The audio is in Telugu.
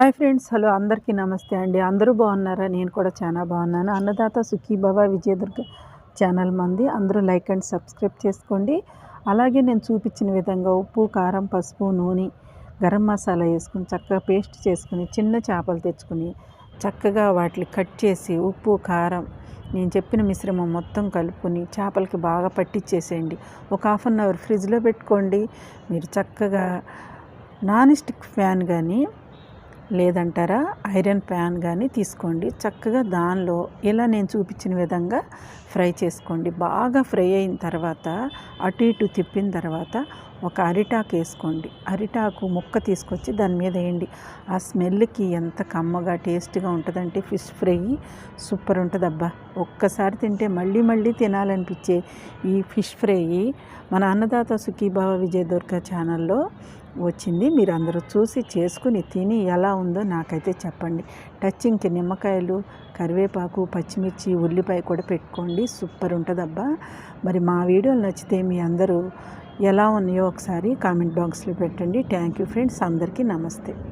హాయ్ ఫ్రెండ్స్ హలో అందరికీ నమస్తే అండి. అందరూ బాగున్నారా? నేను కూడా చాలా బాగున్నాను. అన్నదాత సుఖీభవ విజయదుర్గ ఛానల్ మంది. అందరూ లైక్ అండ్ సబ్స్క్రైబ్ చేసుకోండి. అలాగే నేను చూపించిన విధంగా ఉప్పు కారం పసుపు నూనె గరం మసాలా వేసుకుని చక్కగా పేస్ట్ చేసుకుని చిన్న చేపలు తెచ్చుకుని చక్కగా వాటిని కట్ చేసి ఉప్పు కారం నేను చెప్పిన మిశ్రమం మొత్తం కలుపుకొని చేపలకి బాగా పట్టించేసేయండి ఒక హాఫ్ అన్ అవర్ ఫ్రిడ్జ్లో పెట్టుకోండి. మీరు చక్కగా నాన్ స్టిక్ ఫ్యాన్ కానీ లేదంటారా? ఐరన్ ప్యాన్ కానీ తీసుకోండి. చక్కగా దానిలో ఇలా నేను చూపించిన విధంగా ఫ్రై చేసుకోండి. బాగా ఫ్రై అయిన తర్వాత అటు ఇటు తిప్పిన తర్వాత ఒక అరిటాకు వేసుకోండి. అరిటాకు ముక్క తీసుకొచ్చి దాని మీద వేయండి. ఆ స్మెల్కి ఎంత కమ్మగా టేస్ట్గా ఉంటుందంటే ఫిష్ ఫ్రై సూపర్ ఉంటుంది అబ్బా ఒక్కసారి తింటే మళ్ళీ మళ్ళీ తినాలనిపించే ఈ ఫిష్ ఫ్రై మన అన్నదాత సుఖీభావ విజయ దుర్గ ఛానల్లో వచ్చింది. మీరు అందరూ చూసి చేసుకుని తిని ఎలా ఉందో నాకైతే చెప్పండి. టచ్చింగ్కి నిమ్మకాయలు కరివేపాకు పచ్చిమిర్చి ఉల్లిపాయ కూడా పెట్టుకోండి. సూపర్ ఉంటుందబ్బా. మరి మా వీడియోలు నచ్చితే మీ అందరూ ఎలా ఉన్నాయో ఒకసారి కామెంట్ బాక్స్లో పెట్టండి. Thank you friends. అందరికీ నమస్తే.